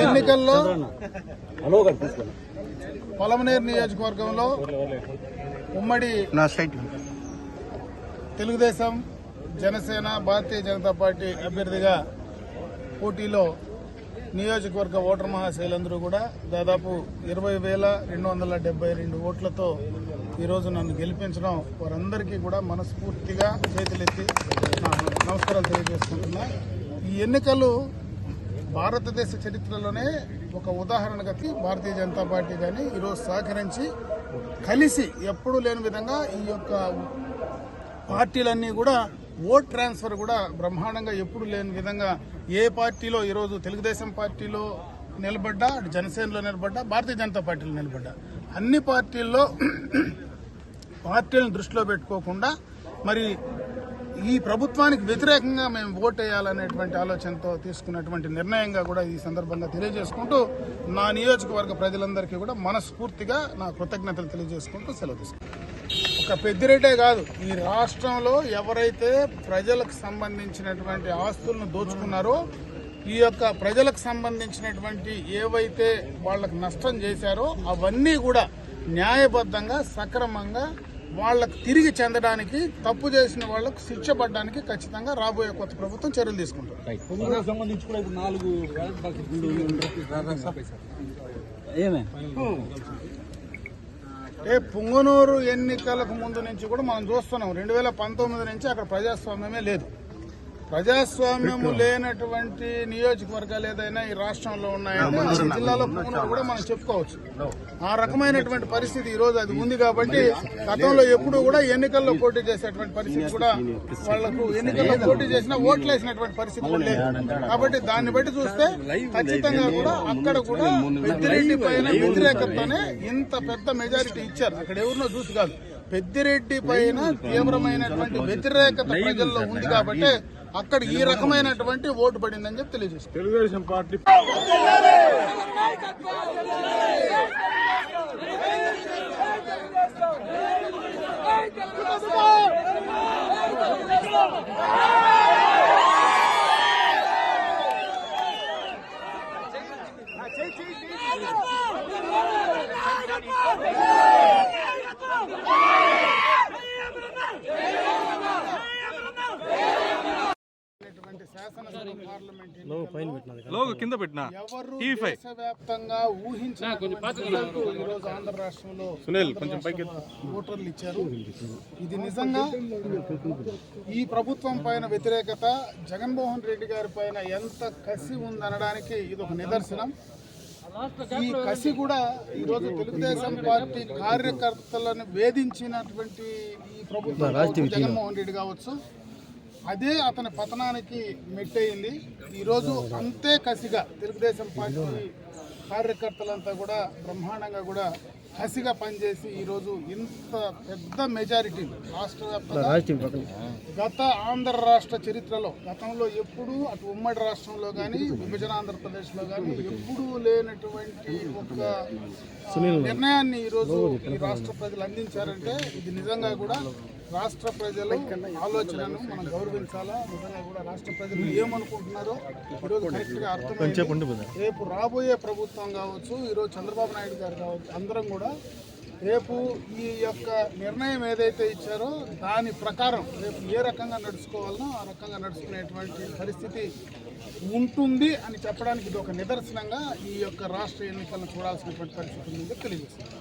ఎన్నికల్లో పొలమనేరు నియోజకవర్గంలో ఉమ్మడి తెలుగుదేశం జనసేన భారతీయ జనతా పార్టీ అభ్యర్థిగా పోటీలో నియోజకవర్గ ఓటర్ మహాశైలందరూ కూడా దాదాపు ఇరవై వేల రెండు వందల డెబ్బై రెండు ఓట్లతో ఈరోజు నన్ను గెలిపించడం వారందరికీ కూడా మనస్ఫూర్తిగా చేతులెత్తి నమస్కారాలు తెలియజేసుకుంటున్నా. ఎన్నికలు భారతదేశ చరిత్రలోనే ఒక ఉదాహరణగా భారతీయ జనతా పార్టీ కానీ ఈరోజు సహకరించి కలిసి ఎప్పుడూ లేని విధంగా ఈ యొక్క పార్టీలన్నీ కూడా ఓట్ ట్రాన్స్ఫర్ కూడా బ్రహ్మాండంగా ఎప్పుడు లేని విధంగా ఏ పార్టీలో ఈరోజు తెలుగుదేశం పార్టీలో నిలబడ్డా అటు జనసేనలో నిలబడ్డా భారతీయ జనతా పార్టీలో నిలబడ్డా. అన్ని పార్టీల్లో పార్టీలను దృష్టిలో పెట్టుకోకుండా మరి ఈ ప్రభుత్వానికి వ్యతిరేకంగా మేము ఓట్ వేయాలనేటువంటి ఆలోచనతో తీసుకున్నటువంటి నిర్ణయంగా కూడా ఈ సందర్భంగా తెలియజేసుకుంటూ నా నియోజకవర్గ ప్రజలందరికీ కూడా మనస్ఫూర్తిగా నా కృతజ్ఞతలు తెలియజేసుకుంటూ సెలవు తీసుకుంటాను ఒక పెద్దిరెడ్డే కాదు ఈ రాష్ట్రంలో ఎవరైతే ప్రజలకు సంబంధించినటువంటి ఆస్తులను దోచుకున్నారో ఈ యొక్క ప్రజలకు సంబంధించినటువంటి ఏవైతే వాళ్ళకు నష్టం చేశారో అవన్నీ కూడా న్యాయబద్ధంగా సక్రమంగా వాళ్ళకు తిరిగి చెందడానికి తప్పు చేసిన వాళ్ళకు శిక్ష పడడానికి ఖచ్చితంగా రాబోయే కొత్త ప్రభుత్వం చర్యలు సంబంధించి కూడా ఇప్పుడు నాలుగు ఏమే? ఏ పుంగనూరు ఎన్నికలకు ముందు నుంచి కూడా మనం చూస్తున్నాం. రెండు వేల పంతొమ్మిది నుంచి అక్కడ ప్రజాస్వామ్యమే లేదు. ప్రజాస్వామ్యము లేనటువంటి నియోజకవర్గాలు ఏదైనా ఈ రాష్ట్రంలో ఉన్నాయంటే ఆ జిల్లాలో పుంగనూరు కూడా మనం చెప్పుకోవచ్చు. ఆ రకమైనటువంటి పరిస్థితి ఈ రోజు అది ఉంది కాబట్టి గతంలో ఎప్పుడు కూడా ఎన్నికల్లో పోటీ చేసేటువంటి పరిస్థితి కూడా వాళ్ళకు ఎన్నికల్లో పోటీ చేసినా ఓట్లు వేసినటువంటి పరిస్థితి లేదు. కాబట్టి దాన్ని బట్టి చూస్తే ఖచ్చితంగా కూడా అక్కడ కూడా పెద్దిరెడ్డి పైన వ్యతిరేకతతోనే ఇంత పెద్ద మెజారిటీ ఇచ్చారు. అక్కడ ఎవరినో చూసి కాదు. పెద్దిరెడ్డి పైన తీవ్రమైనటువంటి వ్యతిరేకత ప్రజల్లో ఉంది కాబట్టి అక్కడ ఈ రకమైనటువంటి ఓటు పడిందని చెప్పి తెలియజేస్తారు తెలుగుదేశం పార్టీ శాసనసభ పార్లమెంట్ ఎన్నికల్లో లోగో కింద పెట్టినా? ఎవరు టీవీ ఫైవ్ దేశవ్యాప్తంగా ఊహించిన ఈ రోజు ఆంధ్ర రాష్ట్రంలో సునీల్ కొంచెం పైకి ఓటర్లు ఇచ్చారు. ఇది నిజంగా ఈ ప్రభుత్వం పైన వ్యతిరేకత జగన్మోహన్ రెడ్డి గారి పైన ఎంత కసి ఉందనడానికి ఇది ఒక నిదర్శనం. ఈ కసి కూడా ఈరోజు తెలుగుదేశం పార్టీ కార్యకర్తలను వేధించినటువంటి ఈ ప్రభుత్వం జగన్మోహన్ రెడ్డి కావచ్చు. అదే అతని పతనానికి మెట్టయింది. ఈరోజు అంతే కసిగా తెలుగుదేశం పార్టీ కార్యకర్తలంతా కూడా బ్రహ్మాండంగా కూడా కసిగా పనిచేసి ఈరోజు ఇంత పెద్ద మెజారిటీ రాష్ట్ర వ్యాప్తంగా గత ఆంధ్ర రాష్ట్ర చరిత్రలో గతంలో ఎప్పుడూ అటు ఉమ్మడి రాష్ట్రంలో కానీ విభజన ఆంధ్రప్రదేశ్లో కానీ ఎప్పుడూ లేనటువంటి ఒక నిర్ణయాన్ని ఈరోజు ఈ రాష్ట్ర ప్రజలు అందించారంటే ఇది నిజంగా కూడా రాష్ట్ర ప్రజల ఆలోచనను మనం గౌరవించాలా? నిజంగా కూడా రాష్ట్ర ప్రజలు ఏమనుకుంటున్నారో ఈరోజు కరెక్ట్గా అర్థమైంది. రేపు రాబోయే ప్రభుత్వం కావచ్చు ఈరోజు చంద్రబాబు నాయుడు గారు కావచ్చు అందరం కూడా రేపు ఈ యొక్క నిర్ణయం ఏదైతే ఇచ్చారో దాని ప్రకారం రేపు ఏ రకంగా నడుచుకోవాలనో ఆ రకంగా నడుచుకునేటువంటి పరిస్థితి ఉంటుంది అని చెప్పడానికి ఇది ఒక నిదర్శనంగా ఈ యొక్క రాష్ట్ర ఎన్నికలను చూడాల్సినటువంటి పరిస్థితి ఉందని తెలియజేస్తుంది